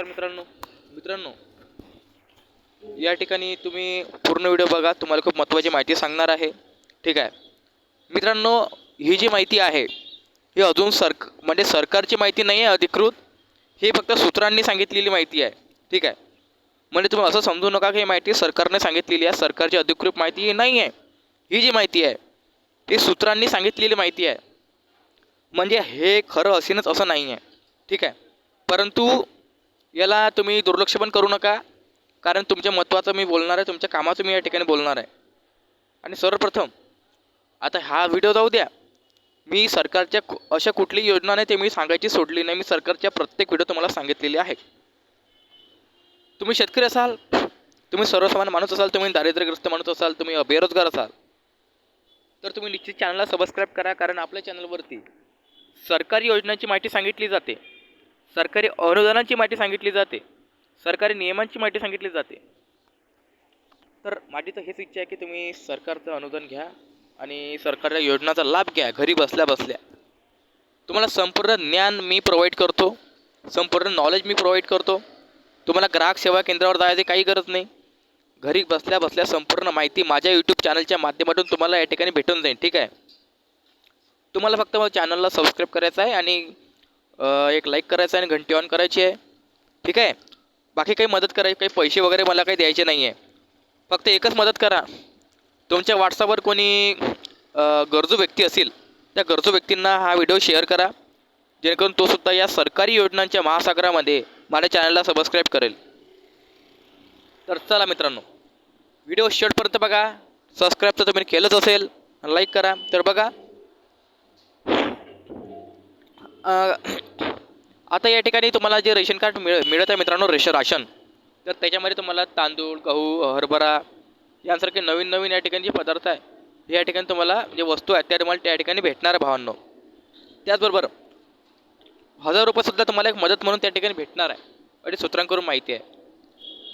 नमस्कार मित्रांनो. मित्रांनो या ठिकाणी तुम्ही पूर्ण व्हिडिओ बघा. तुम्हाला खूप महत्त्वाची माहिती सांगणार आहे. ठीक आहे. मित्रांनो ही जी माहिती आहे ही अजून सरक म्हणजे सरकारची माहिती नाही आहे अधिकृत. ही फक्त सूत्रांनी सांगितलेली माहिती आहे. ठीक आहे. म्हणजे तुम्ही असं समजू नका की ही माहिती सरकारने सांगितलेली आहे. सरकारची अधिकृत माहिती ही नाही आहे. ही जी माहिती आहे ती सूत्रांनी सांगितलेली माहिती आहे. म्हणजे हे खरं असेनच असं नाही आहे. ठीक आहे. परंतु याला तुम्ही दुर्लक्ष पण करू नका. कारण तुमच्या महत्त्वाचं मी बोलणार आहे तुमच्या कामाचं मी या ठिकाणी बोलणार आहे. आणि सर्वप्रथम आता हा व्हिडिओ जाऊ द्या. मी सरकारच्या कु- अशा कुठली योजना नाही ते मी सांगायची सोडली नाही. मी सरकारच्या प्रत्येक व्हिडिओ तुम्हाला सांगितलेली आहे. तुम्ही शेतकरी असाल तुम्ही सर्वसामान्य माणूस असाल तुम्ही दारिद्र्यग्रस्त माणूस असाल तुम्ही बेरोजगार असाल तर तुम्ही निश्चित चॅनलला सबस्क्राईब करा. कारण आपल्या चॅनलवरती सरकारी योजनांची माहिती सांगितली जाते. सरकारी अनुदानांची माहिती सांगितली जाते. सरकारी नियमांची माहिती सांगितली जाते. तर माझी तर हेच इच्छा आहे की तुम्ही सरकारचं अनुदान घ्या आणि सरकारच्या योजनाचा लाभ घ्या घरी बसल्या बसल्या. तुम्हाला संपूर्ण ज्ञान मी प्रोव्हाइड करतो. संपूर्ण नॉलेज मी प्रोव्हाइड करतो. तुम्हाला ग्राहक सेवा केंद्रावर जायची काही गरज नाही. घरी बसल्या बसल्या संपूर्ण माहिती माझ्या यूट्यूब चॅनलच्या माध्यमातून तुम्हाला या ठिकाणी भेटून जाईल ठीक आहे? तुम्हाला फक्त माझ्या चॅनलला सबस्क्राईब करायचं आहे आणि एक लाईक करायचं आहे आणि घंटी ऑन करायची आहे. ठीक आहे? बाकी काही मदत करायची काही पैसे वगैरे मला काही द्यायचे नाही आहे फक्त एकच मदत करा. तुमच्या व्हॉट्सअपवर कोणी गरजू व्यक्ती असेल त्या गरजू व्यक्तींना हा व्हिडिओ शेअर करा. जेणेकरून तो सुद्धा या सरकारी योजनांच्या महासागरामध्ये माझ्या चॅनलला सबस्क्राईब करेल. तर चला मित्रांनो व्हिडिओ शेवटपर्यंत बघा. सबस्क्राईब तर तुम्ही केलंच असेल लाईक करा. तर बघा. आता या ठिकाणी तुम्हाला जे रेशन कार्ड मिळ मिळत आहे मित्रांनो रेशन राशन तर त्याच्यामध्ये तुम्हाला तांदूळ गहू हरभरा यांसारखे नवीन नवीन या ठिकाणी जे पदार्थ आहे हे या ठिकाणी तुम्हाला जे वस्तू आहेत त्या तुम्हाला त्या ठिकाणी भेटणार आहे भावांनो. त्याचबरोबर हजार रुपयेसुद्धा तुम्हाला एक मदत म्हणून त्या ठिकाणी भेटणार आहे आणि सूत्रांकडून माहिती आहे.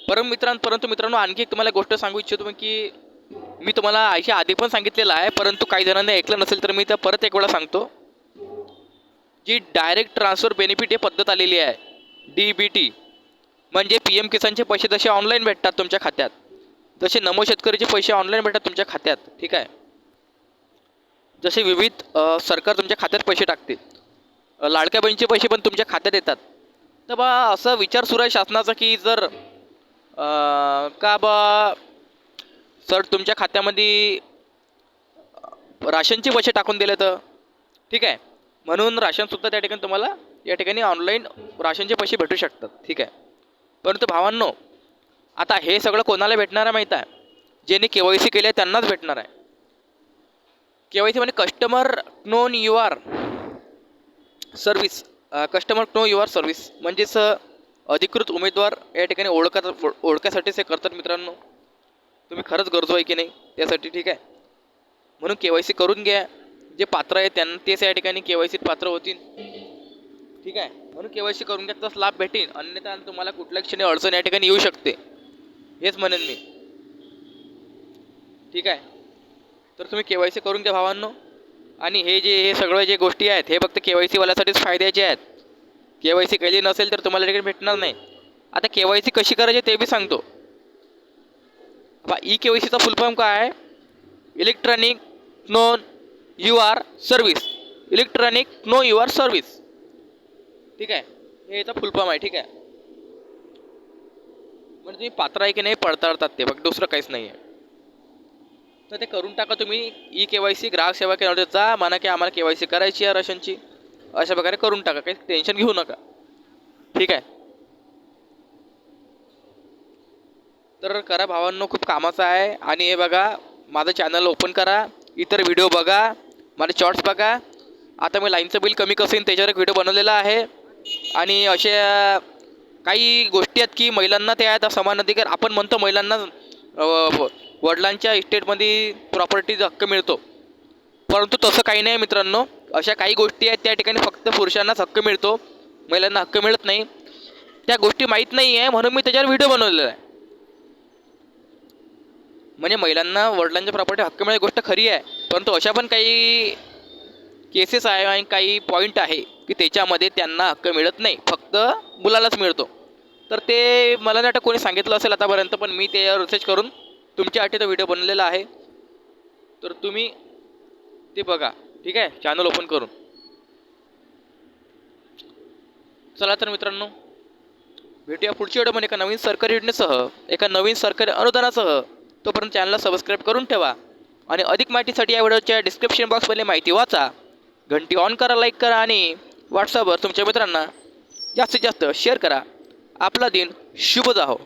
परम मित्रांनो परंतु मित्रांनो आणखी एक तुम्हाला गोष्ट सांगू इच्छितो मी की मी तुम्हाला आयच्या आधी पण सांगितलेलं आहे परंतु काही जणांनी ऐकलं नसेल तर मी त्या परत एक वेळा सांगतो. जी डायरेक्ट ट्रान्सफर बेनिफिट ही पद्धत आलेली आहे. डी बी टी म्हणजे पी एम किसानचे पैसे जसे ऑनलाईन भेटतात तुमच्या खात्यात जसे नमो शेतकरीचे पैसे ऑनलाईन भेटतात तुमच्या खात्यात ठीक आहे? जसे विविध सरकार तुमच्या खात्यात पैसे टाकते लाडक्या बहिणीचे पैसे पण तुमच्या खात्यात येतात. तर बा असा विचार सुरू आहे शासनाचा की जर का बा सर तुमच्या खात्यामध्ये राशनचे पैसे टाकून दिले तर ठीक आहे? म्हणून राशनसुद्धा त्या ठिकाणी तुम्हाला या ठिकाणी ऑनलाईन राशनचे पैसे भेटू शकतात. ठीक आहे? परंतु भावांनो आता हे सगळं कोणाला भेटणार आहे माहीत आहे? ज्यांनी के वाय सी केली आहे त्यांनाच भेटणार आहे. के वाय सी म्हणजे customer known your service customer know your service म्हणजेच अधिकृत उमेदवार या ठिकाणी ओळखा ओळखासाठीच हे करतात मित्रांनो. तुम्ही खरंच गरजू आहे की नाही? त्यासाठी ठीक आहे? म्हणून के वाय सी करून घ्या. जे पात्र आहे त्यांना तेच या ठिकाणी के वाय सीत पात्र होतील. ठीक आहे? म्हणून के वाय सी करून घ्या लाभ भेटेल. अन्यथा तुम्हाला कुठल्या क्षणी अडचण या ठिकाणी येऊ शकते. हेच म्हणेन मी. ठीक आहे? तर तुम्ही के वाय सी करून घ्या भावांनो. आणि हे जे हे सगळं जे गोष्टी आहेत हे फक्त के वाय सीवाल्यासाठीच फायद्याचे आहेत. के वाय सी केली नसेल तर तुम्हाला तिकीट भेटणार नाही. आता के वाय सी कशी करायची ते बी सांगतो. बा ई के वाय सीचा फुल फॉर्म काय आहे? Electronic known your service electronic know your service ठीक आहे? हे याचा फुल फॉर्म आहे ठीक आहे? म्हणजे तुम्ही पात्र आहे की नाही पडताळतात ते. बघ दुसरं काहीच नाही आहे तर ते करून टाका तुम्ही. ई के वाय सी ग्राहक सेवा केंद्रावर जा. म्हणा की आम्हाला के वाय सी करायची आहे राशनची. अशा प्रकारे करून टाका. काही टेन्शन घेऊ नका. ठीक आहे? तर करा भावांनो खूप कामाचं आहे. आणि हे बघा माझं चॅनल ओपन करा. इतर व्हिडिओ बघा. माझे शॉर्ट्स बघा. आता मी लाईनचं बिल कमी कसं येईन त्याच्यावर एक व्हिडिओ बनवलेला आहे. आणि अशा काही गोष्टी आहेत की महिलांना त्या आहेत समान अधिकार. आपण म्हणतो महिलांना वडिलांच्या इस्टेटमध्ये प्रॉपर्टीचा हक्क मिळतो. परंतु तसं काही नाही मित्रांनो. अशा काही गोष्टी आहेत त्या ठिकाणी फक्त पुरुषांनाच हक्क मिळतो. महिलांना हक्क मिळत नाही. त्या गोष्टी माहीत नाही आहे म्हणून मी त्याच्यावर व्हिडिओ बनवलेला आहे. म्हणजे महिलांना वडिलांच्या प्रॉपर्टी हक्क मिळाली गोष्ट खरी आहे. परंतु अशा पण काही केसेस आहे आणि काही पॉईंट आहे की त्याच्यामध्ये त्यांना हक्क मिळत नाही. फक्त मुलालाच मिळतो. तर ते मला नाही वाटतं कोणी सांगितलं असेल आतापर्यंत पण मी ते रिसर्च करून तुमच्यासाठी तो व्हिडिओ बनवलेला आहे. तर तुम्ही ते बघा. ठीक आहे? चॅनल ओपन करून. चला तर मित्रांनो भेटूया पुढच्या व्हिडिओमध्ये एका नवीन सरकारी योजनेसह एका नवीन सरकारी अनुदानासह. तोपर्यंत चॅनलला सबस्क्राईब करून ठेवा. आणि अधिक माहितीसाठी या व्हिडिओच्या डिस्क्रिप्शन बॉक्समध्ये माहिती वाचा. घंटी ऑन करा लाईक करा आणि व्हॉट्सअपवर तुमच्या मित्रांना जास्तीत जास्त शेअर करा. आपला दिन शुभ जाहो